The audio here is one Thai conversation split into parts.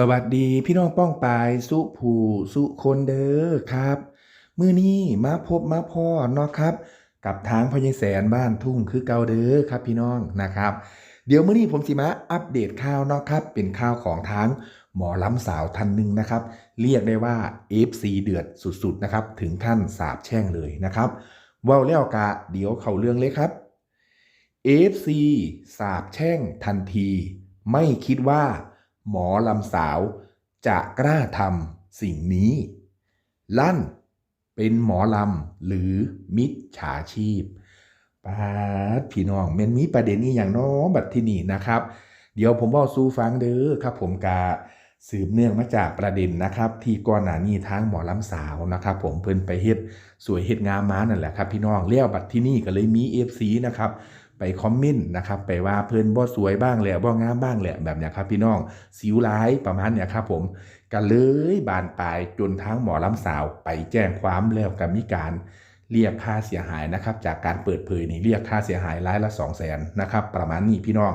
สวัสดีพี่น้องป้องปายสุผูสุคนเด้อครับ มื้อนี้มาพบมาพ่อเนาะครับ กับทางพญแสนบ้านทุ่งคือเก่าเด้อครับพี่น้องนะครับ เดี๋ยวมื้อนี้ผมสิมาอัปเดตข่าวเนาะครับ เป็นข่าวของทางหมอล้ำสาวท่านหนึ่งนะครับ เรียกได้ว่า FC เดือดสุดๆนะครับ ถึงขั้นสาบแช่งเลยนะครับว้าแล้วกะเดี๋ยวเข้าเรื่องเลยครับ FC สาบแช่งทันที ไม่คิดว่า หมอลำสาว จะกล้าทำสิ่งนี้ ลั่นเป็นหมอลำหรือมิจฉาชีพปาดพี่น้องมันมีประเด็นนี้อย่างน้อบัดที่นี่นะครับ เดี๋ยวผมบอกสู้ฟังเด้อครับ ผมกาสืบเนื่องมาจากประเด็นนะครับ ที่ก่อนหน้านี้ทางหมอลำสาวนะครับ ผมเพิ่นไปเฮ็ดสวยเฮ็ดงามมานั่นแหละครับ พี่น้องเลี้ยวบัดที่นี่ก็เลยมี FC นะครับ ไปคอมเมนต์นะครับไปว่าเพิ่อนบ่สวยบ้างแหละบ่งามบ้างแหละแบบนี้ครับพี่น้องสิวร้ายประมาณเนี้ยครับผมก็เลยบานปลายจนทางหมอลำสาวไปแจ้งความแล้วก็มีการเรียกค่าเสียหายนะครับจากการเปิดเผยนี่เรียกค่าเสียหายร้ายละ 2 0 0 0 0นนะครับประมาณนี้พี่น้อง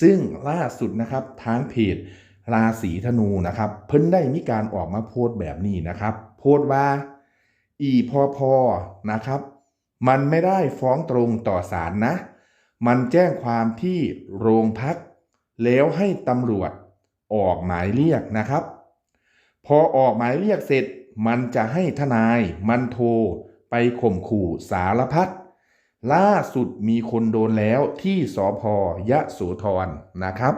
ซึ่งล่าสุดนะครับทางเพจราศีธนูนะครับ เพิ่นได้มีการออกมาโพสต์แบบนี้นะครับ โพสต์ว่าอีพอพอนะครับ มันไม่ได้ฟ้องตรงต่อศาลนะ มันแจ้งความที่โรงพัก แล้วให้ตำรวจออกหมายเรียกนะครับ พอออกหมายเรียกเสร็จ มันจะให้ทนายมันโทรไปข่มขู่สารพัดล่าสุดมีคนโดนแล้วที่สพยะโสธรนะครับ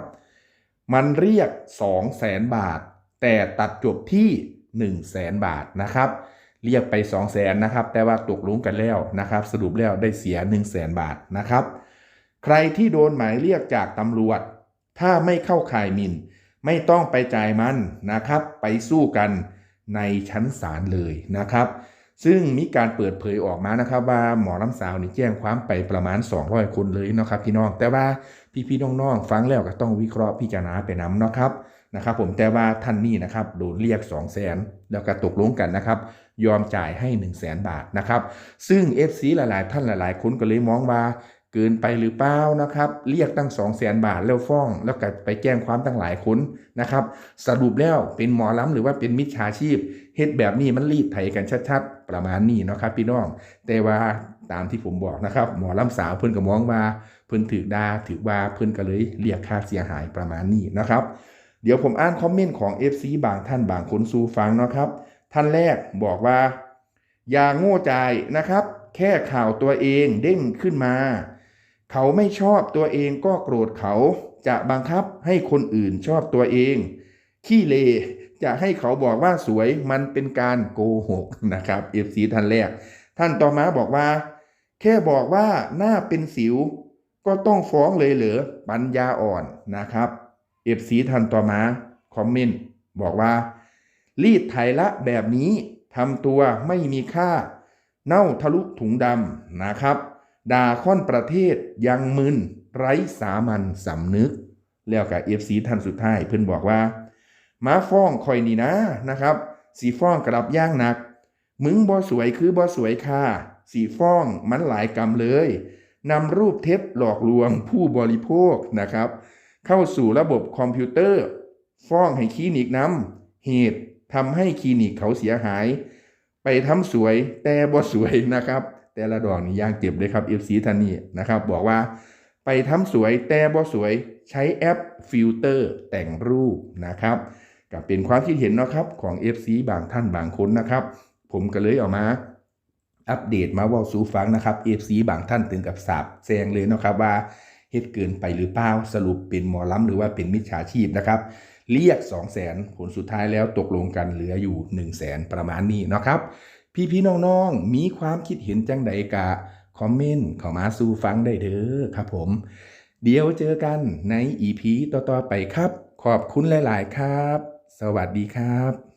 มันเรียก 2 0 0แสนบาท แต่ตัดจบที่ 1 0 0 0 0แสนบาทนะครับ เรียกไป 2 0 0แสนนะครับ แต่ว่าตกลงกันแล้วนะครับ สรุปแล้วได้เสีย 1 0 0 0 0แสนบาทนะครับ ใครที่โดนหมายเรียกจากตำรวจ ถ้าไม่เข้าข่ายมิน ไม่ต้องไปจ่ายมันนะครับ ไปสู้กันในชั้นศาลเลยนะครับ ซึ่งมีการเปิดเผยออกมานะครับ ว่าหมอลำสาวนี่แจ้งความไปประมาณ 200 คนเลยนะครับพี่น้อง แต่ว่าพี่ๆน้องๆฟังแล้วก็ต้องวิเคราะห์พิจารณาไปนำเนาะครับนะครับผมแต่ว่าท่านนี่นะครับโดนเรียก 2 0 0 0 0 0แล้วก็ตกลงกันนะครับ ยอมจ่ายให้ 1 0 0 0 0แบาทนะครับ ซึ่ง FC หลาย ๆ ท่านหลาย ๆ คนก็เลยมองว่า เกินไปหรือเปล่านะครับ เรียกตั้ง2 0 0แสนบาทแล้วฟ้อง แล้วก็ไปแจ้งความตั้งหลายคนนะครับ สรุปแล้วเป็นหมอล้ำหรือว่าเป็นมิจฉาชีพเฮ็ดแบบนี้มันรีดไถกันชัดๆ ประมาณนี้นะครับ พี่น้อง แต่ว่าตามที่ผมบอกนะครับ หมอล้ำสาวเพิ่นก็มองว่าเพิ่นถือดาถือว่าเพิ่นก็เลยเรียกค่าเสียหายประมาณนี้นะครับ เดี๋ยวผมอ่านคอมเมนต์ของ FC บางท่านบางคนสู่ฟังนะครับ ท่านแรกบอกว่า อย่าโง่ใจนะครับ แค่ข่าวตัวเองเด้งขึ้นมา เขาไม่ชอบตัวเองก็โกรธเขาจะบังคับให้คนอื่นชอบตัวเอง ขี้เลจะให้เขาบอกว่าสวยมันเป็นการโกหกนะครับ FC ท่านแรก ท่านต่อมาบอกว่า แค่บอกว่าหน้าเป็นสิว ก็ต้องฟ้องเลยเหรอปัญญาอ่อนนะครับ FC ท่านต่อมาคอมเมนต์บอกว่า รีดไถละแบบนี้ทำตัวไม่มีค่า เน่าทะลุถุงดำนะครับ ด่าค่อนประเทศยังมึนไร้สามัญสำนึก แล้วกับเอฟซีท่านสุดท้ายเพิ่นบอกว่ามาฟ้องคอยนี่นะนะครับสีฟ้องกลับย่างหนัก มึงบ่สวยคือบ่สวยค่ะ สีฟ้องมันหลายกรรมเลยนำรูปเท็จหลอกลวงผู้บริโภคนะครับ เข้าสู่ระบบคอมพิวเตอร์ ฟ้องให้คลินิกนำเหตุทำให้คลินิกเขาเสียหาย ไปทำสวยแต่บ่สวยนะครับ แต่ละดอกนี่ยางเจ็บเลยครับ FC ท่านนี้นะครับ บอกว่าไปทำสวยแต่บ่สวยใช้แอปฟิลเตอร์แต่งรูปนะครับก็เป็นความคิดเห็นนะครับของ FC บางท่านบางคนนะครับ ผมก็เลยเอามาอัปเดตมาว่าสูฟังนะครับ FC บางท่านถึงกับสาบแซงเลยนะครับว่าเฮ็ดเกินไปหรือเปล่าสรุปเป็นหมอล้ำหรือว่าเป็นมิจฉาชีพนะครับ เรียก 2 0 0 0 0 0 ผลสุดท้ายแล้วตกลงกันเหลืออยู่ 1 0 0 0 0แประมาณนี้นะครับ พี่พี่น้องๆ มีความคิดเห็นจังใดกะ คอมเมนต์เข้ามาสู่ฟังได้เด้อครับผม เดี๋ยวเจอกันในอีพีต่อๆไปครับ ขอบคุณหลาย ๆ ครับ สวัสดีครับ